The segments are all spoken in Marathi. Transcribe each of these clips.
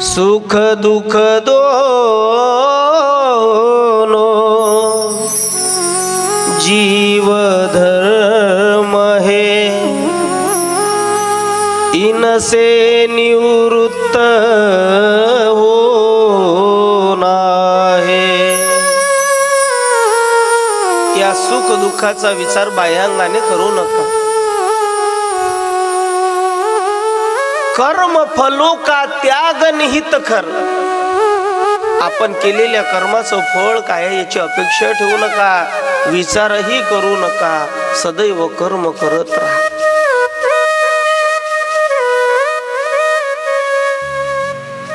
सुख दुःख दोनो। जीव धर्म हे। इनसे निवृत्त हो। आहे या सुख दुःखाचा विचार बाह्यांगाने करू नका. कर्म फलो का त्याग निहित खर आपण केलेल्या कर्माचं फळ काय याची अपेक्षा ठेवू नका. विचारही करू नका. सदैव कर्म करत राहा.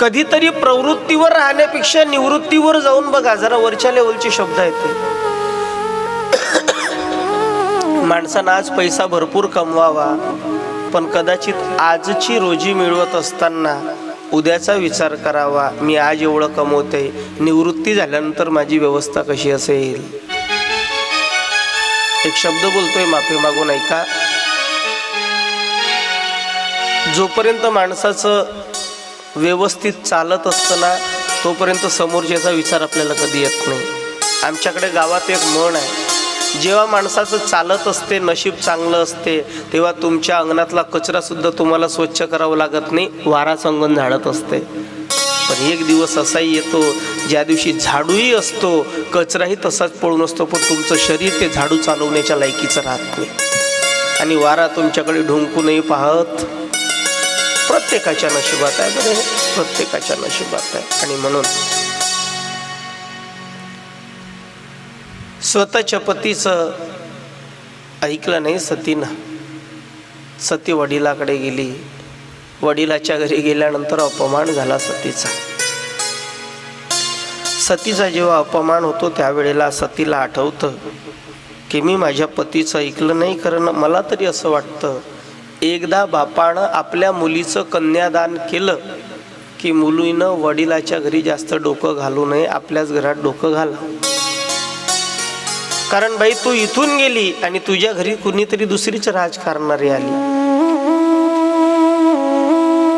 कधीतरी प्रवृत्तीवर राहण्यापेक्षा निवृत्तीवर जाऊन बघा. जरा वरच्या लेवलचे शब्द आहेत माणसानं आज पैसा भरपूर कमवावा. पण कदाचित आजची रोजी मिळवत असताना उद्याचा विचार करावा. मी आज एवढं कमवते. निवृत्ती झाल्यानंतर माझी व्यवस्था कशी असेल? एक शब्द बोलतोय माफी मागून ऐका. जोपर्यंत माणसाचं व्यवस्थित चालत असतं ना तोपर्यंत समोरच्याचा विचार आपल्याला कधी येत नाही. आमच्याकडे गावात एक म्हण आहे जेव्हा माणसाचं चालत असते नशीब चांगलं असते तेव्हा तुमच्या अंगणातला कचरा सुद्धा तुम्हाला स्वच्छ करावं लागत नाही वारा संगण झाडत असते. पण एक दिवस असाही येतो ज्या दिवशी झाडूही असतो कचराही तसाच पळून असतो पण तुमचं शरीर ते झाडू चालवण्याच्या लायकीचं राहत नाही. आणि वारा तुमच्याकडे ढुंकूनही पाहत प्रत्येकाच्या नशिबात आहे बरं प्रत्येकाच्या नशिबात आहे. आणि म्हणून स्वतःच्या पतीचं ऐकलं नाही सतीनं. सती वडिलाकडे गेली. वडिलाच्या घरी गेल्यानंतर अपमान झाला सतीचा. सतीचा जेव्हा अपमान होतो त्यावेळेला सतीला आठवतं की मी माझ्या पतीचं ऐकलं नाही कारण मला तरी असं वाटतं एकदा बापानं आपल्या मुलीचं कन्यादान केलं की मुलीनं वडिलाच्या घरी जास्त डोकं घालू नये आपल्याच घरात डोकं घाला. कारण बाई तू इथून गेली आणि तुझ्या घरी कुणीतरी दुसरीच राजकारणारी आली.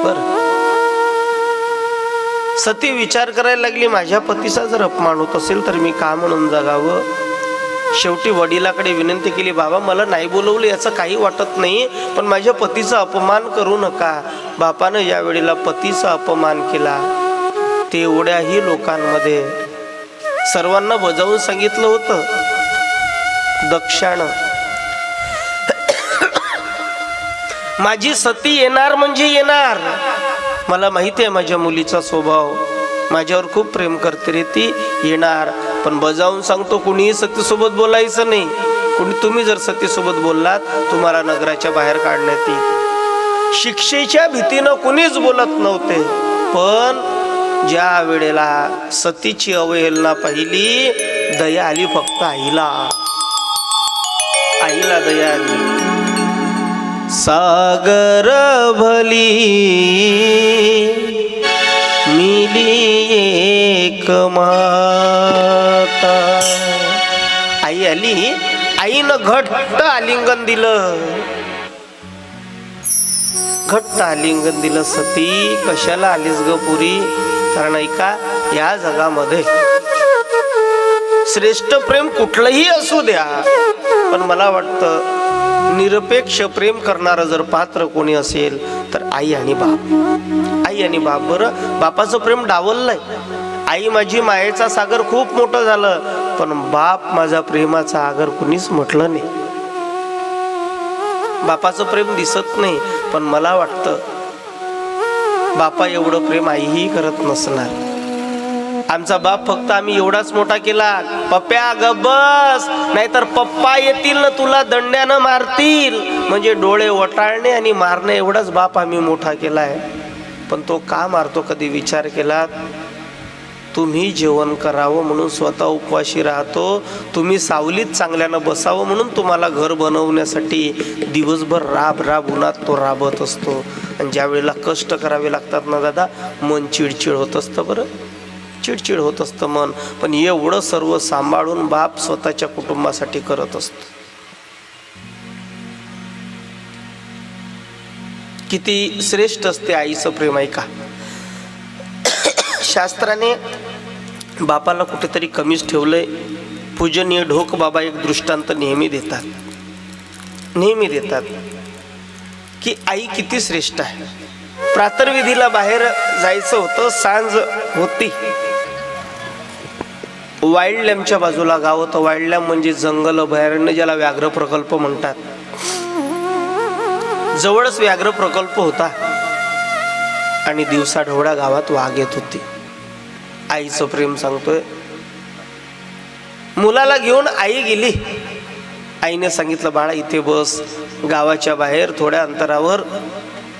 बर. सती विचार करायला लागली माझ्या पतीचा जर अपमान होत असेल तर मी का म्हणून जगावं? शेवटी वडिलाकडे विनंती केली बाबा मला नाही बोलवलं याचं काही वाटत नाही पण माझ्या पतीचा अपमान करू नका. बापानं या वेळेला पतीचा अपमान केला ते एवढ्याही लोकांमध्ये. सर्वांना बजावून सांगितलं होतं दक्षाण. माझी सती येणार म्हणजे येणार. मला माहिती आहे माझ्या मुलीचा स्वभाव. माझ्यावर खूप प्रेम करते रे ती येणार. पण बजावून सांगतो कुणीही सतीसोबत बोलायचं नाही. कुणी तुम्ही जर सतीसोबत बोललात तुम्हाला नगराच्या बाहेर काढण्यात येईल. शिक्षेच्या भीतीनं कुणीच बोलत नव्हते. पण ज्या वेळेला सतीची अवहेलना पाहिली दया आली फक्त आईला. आईला दया सागर भली मिली एक माता. आई आली आईनं घट्ट आलिंगन दिलं. घट्ट आलिंगन दिलं सती कशाला आलीस ग पुरी? कारण ऐका या जगामध्ये श्रेष्ठ प्रेम कुठलंही असू द्या. पण मला वाटतं निरपेक्ष प्रेम करणारं जर पात्र कोणी असेल तर आई आणि बाप. आई आणि बाप बरं? बापाचं प्रेम डावललंय. आई माझी मायेचा सागर खूप मोठं झालं पण बाप माझा प्रेमाचा आगर कुणीच म्हटलं नाही. बापाचं प्रेम दिसत नाही पण मला वाटतं बापा एवढं प्रेम आईही करत नसणार. आमचा बाप फक्त आम्ही एवढाच मोठा केला. पप्प्या गबस नाहीतर पप्पा येतील ना तुला दंड्यानं मारतील. म्हणजे डोळे वटाळणे आणि मारणे एवढाच बाप आम्ही मोठा केलाय. पण तो का मारतो कधी विचार केला? तुम्ही जेवण करावं म्हणून स्वतः उपवाशी राहतो. तुम्ही सावलीत चांगल्यानं बसावं म्हणून तुम्हाला घर बनवण्यासाठी दिवसभर राब राब उन्हात तो राबत असतो. आणि ज्या वेळेला कष्ट करावे लागतात ना दादा मन चिडचिड होत असतं बरं. चिडचिड होत असतं मन पण एवढं सर्व सांभाळून बाप स्वतःच्या कुटुंबासाठी करत असतो. किती श्रेष्ठ असते आईचं प्रेम ऐका शास्त्राने बापाला कुठेतरी कमीच ठेवलंय. पूजनीय ढोक बाबा एक दृष्टांत नेहमी देतात. नेहमी देतात की आई किती श्रेष्ठ आहे. प्रातर्विधीला बाहेर जायचं होतं सांज होती. वाईल्ड लॅम्पच्या बाजूला गाव होतं. वाईल्ड लॅम्प म्हणजे जंगल अभयारण्य ज्याला व्याघ्र प्रकल्प म्हणतात. जवळच व्याघ्र प्रकल्प होता. आणि दिवसाढवळ्या गावात वाघ येत होती. आईचं प्रेम सांगतोय. मुलाला घेऊन आई गेली. आईने सांगितलं बाळा इथे बस. गावाच्या बाहेर थोड्या अंतरावर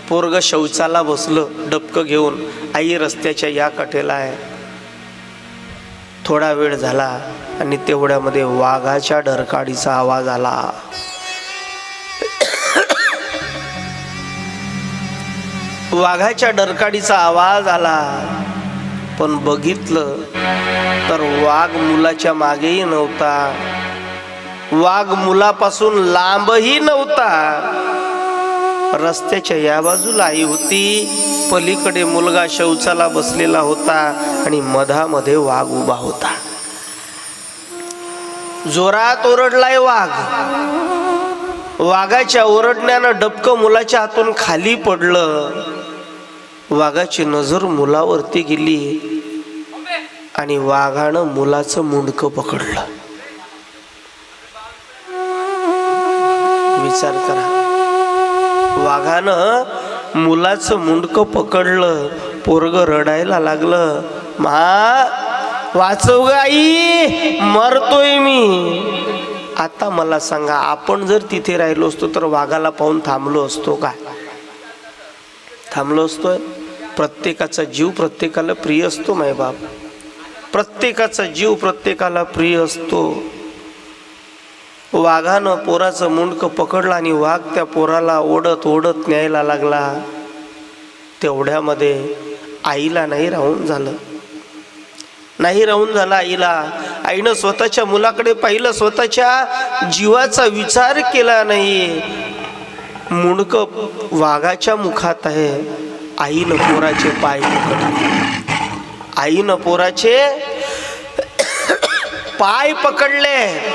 पोरग शौचाला बसलं डबकं घेऊन. आई रस्त्याच्या या कठेला आहे. थोडा वेळ झाला आणि तेवढ्यामध्ये वाघाच्या डरकाडीचा आवाज आला. वाघाच्या डरकाडीचा आवाज आला. पण बघितलं तर वाघ मुलाच्या मागेही नव्हता. वाघ मुलापासून लांबही नव्हता. रस्त्याच्या या बाजूला आई होती. पलीकडे मुलगा शौचाला बसलेला होता आणि मधामध्ये वाघ उभा होता. जोरात ओरडलाय वाघ. वाघाच्या ओरडण्यानं डबकं मुलाच्या हातून खाली पडलं. वाघाची नजर मुलावरती गेली आणि वाघानं मुलाचं मुंडकं पकडलं. विचार करा. वाघानं मुलाचं मुंडकं पकडलं पोरग रडायला लागलं. मा वाचव ग आई मरतोय मी. आता मला सांगा आपण जर तिथे राहिलो असतो तर वाघाला पाहून थांबलो असतो का? थांबलो असतोय. प्रत्येकाचा जीव प्रत्येकाला प्रिय असतो माय बाप. प्रत्येकाचा जीव प्रत्येकाला प्रिय असतो. वाघानं पोराचं मुंडकं पकडलं आणि वाघ त्या पोराला ओढत ओढत न्यायला लागला. तेवढ्यामध्ये आईला नाही राहून झालं. नाही राहून झालं आईला. आईनं स्वतःच्या मुलाकडे पाहिलं स्वतःच्या जीवाचा विचार केला नाही. मुंडकं वाघाच्या मुखात आहे. आईनं पोराचे पाय पकडले. आईनं पोराचे पाय पकडले.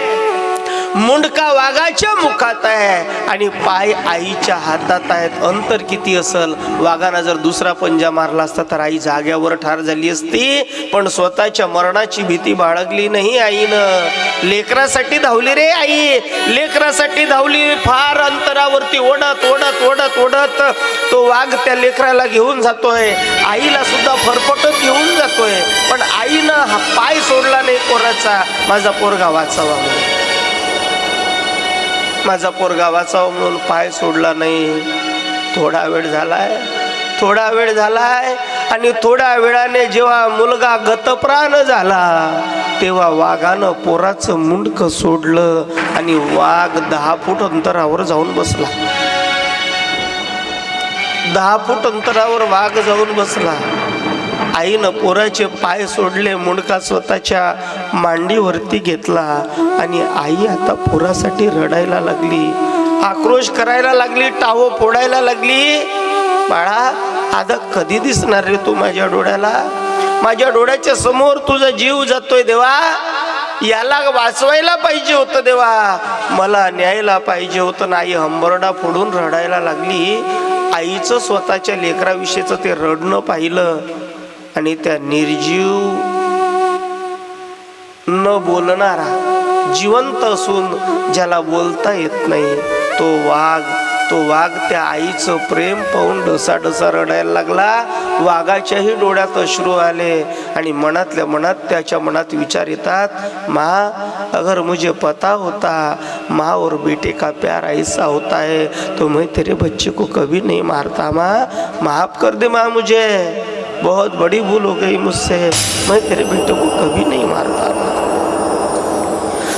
मुंडका वाघाच्या मुखात आहे. आणि पाय आईच्या हातात आहेत. अंतर किती असल? वाघानं जर दुसरा पंजा मारला असता तर आई जाग्यावर ठार झाली असती. पण स्वतःच्या मरणाची भीती बाळगली नाही आईनं. लेकरासाठी धावली रे आई. लेकरासाठी धावली. फार अंतरावरती ओढत ओढत ओढत ओढत तो वाघ त्या लेकराला घेऊन जातोय. आईला सुद्धा फरफटत घेऊन जातोय. पण आईनं हा पाय सोडला नाही पोराचा. माझा पोरगा वाचावा म्हणून. माझा पोरगा वाचाव म्हणून पाय सोडला नाही. थोडा वेळ झालाय. थोडा वेळ झालाय आणि थोड्या वेळाने जेव्हा मुलगा गतप्राण झाला तेव्हा वाघानं पोराचं मुंडकं सोडलं आणि वाघ दहा फूट अंतरावर जाऊन बसला. दहा फूट अंतरावर वाघ जाऊन बसला. आईनं पोराचे पाय सोडले मुंडका स्वतःच्या मांडीवरती घेतला आणि आई आता पोरासाठी रडायला लागली. आक्रोश करायला लागली टावो फोडायला लागली. बाळा आता कधी दिसणार रे तू माझ्या डोळ्याला? माझ्या डोळ्याच्या समोर तुझा जीव जातोय देवा. याला वाचवायला पाहिजे होतं देवा. मला न्यायला पाहिजे होतं नाही हंबरडा फोडून रडायला लागली. आईचं स्वतःच्या लेकराविषयीचं ते रडणं पाहिलं. आणि त्या निर्जीव न बोलणारा जिवंत असून ज्याला बोलता येत नाही तो वाघ तो वाघ त्या आईचं प्रेम पाहून डसा डसा रडायला लागला. वाघाच्याही डोळ्यात अश्रू आले आणि मनातल्या मनात त्याच्या मनात विचार येतात मा अगर मुझे पता होता माँ और बेटे का प्यार ऐसा होता है तो मैं तेरे बच्चे को कभी नहीं मारता माँ माफ़ कर दे माँ मुझे। बहुत बड़ी भूल हो गई मुझसे। मैं तेरे बेटे को कभी नहीं मारता।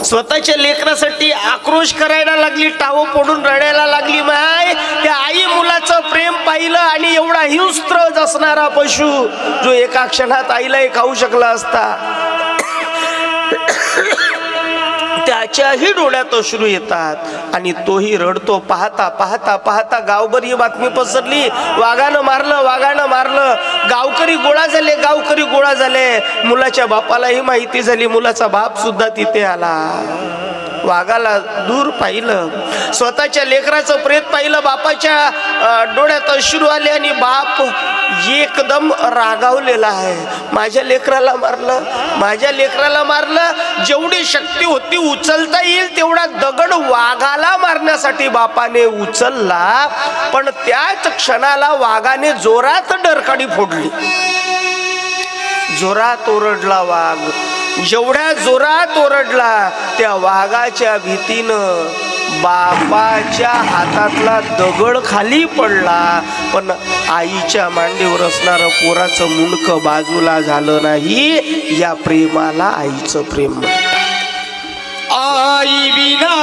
स्वतःच्या लेकरासाठी आक्रोश करायला लागली टावो पडून रडायला लागली माय. त्या आई मुलाचं प्रेम पाहिलं आणि एवढा हिंस्त्र असणारा पशु जो एका क्षणात आईलाही खाऊ शकला असता. त्याच्याही डोळ्यात अश्रू येतात. आणि तोही रडतो पाहता पाहता पाहता गावभर ही बातमी पसरली. वाघानं मारलं वाघानं मारलं. गावकरी गोळा झाले गावकरी गोळा झाले. मुलाच्या बापालाही माहिती झाली मुलाचा बाप सुद्धा तिथे आला. वाघाला दूर पाहिलं. स्वतःच्या लेकराचं प्रेत पाहिलं बापाच्या डोळ्यात अश्रू आले आणि बाप एकदम रागावलेला आहे. माझ्या लेकराला मारलं माझ्या लेकराला मारलं. जेवढी शक्ती होती उचलता येईल तेवढा दगड वाघाला मारण्यासाठी बापाने उचलला. पण त्याच क्षणाला वाघाने जोरात डरकाडी फोडली. जोरात ओरडला वाघ. जेवढ्या जोरात ओरडला त्या वाघाच्या भीतीनं बापाच्या हातातला दगड खाली पडला. पण आईच्या मांडीवर असणारं पोराचं मुंडक बाजूला झालं नाही या प्रेमाला आईचं प्रेम आई विना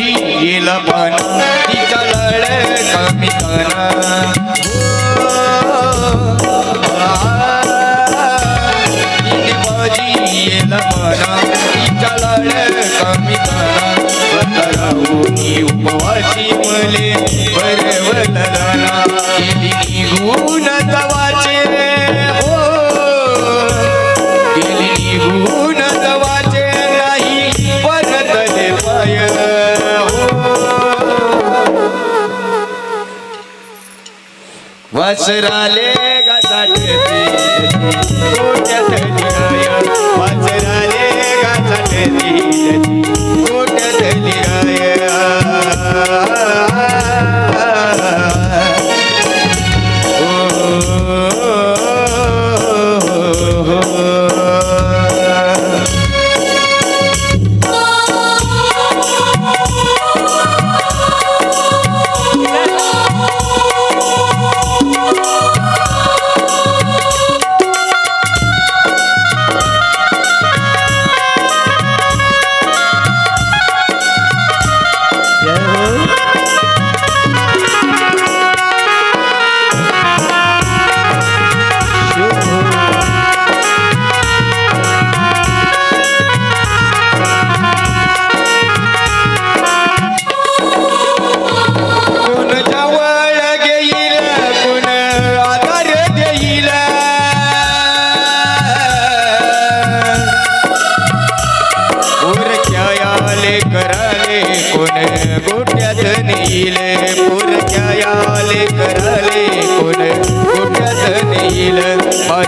माझी येला पाना तिचा लळ कमी करा तिने माझी येला पाना वासराले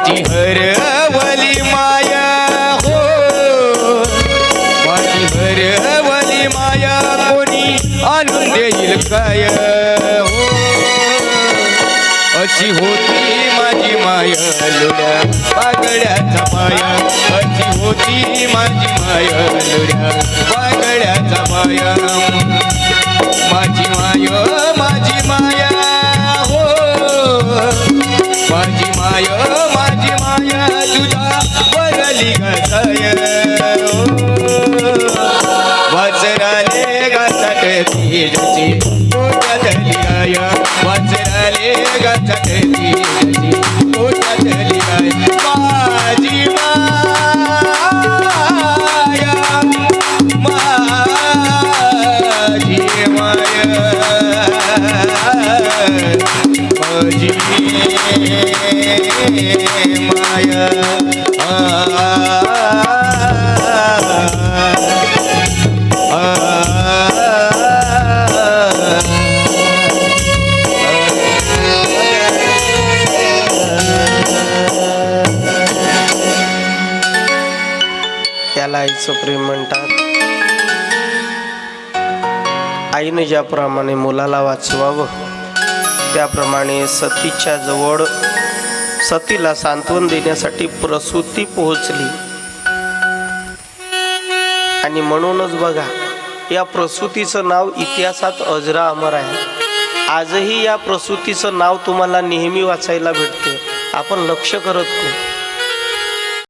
माझी हरवली माया हो. माझी हरवली माया कोणी आणून देईल काय हो? अशी होती माझी माया लुड्या पागड्याचा माया. अशी होती माझी माया लुड्या पागड्याचा माया. माझी माया माझी त्याला आईचं प्रेम म्हणतात. आईने ज्याप्रमाणे मुलाला वाचवावं त्याप्रमाणे सतीच्या जवळ सतीला सांत्वन देण्यासाठी प्रसूती पोहोचली. आणि म्हणूनच बघा या प्रसूतीचं नाव इतिहासात अजरा अमर आहे. आजही या प्रसूतीचं नाव तुम्हाला नेहमी वाचायला भेटते. आपण लक्ष करत नाही.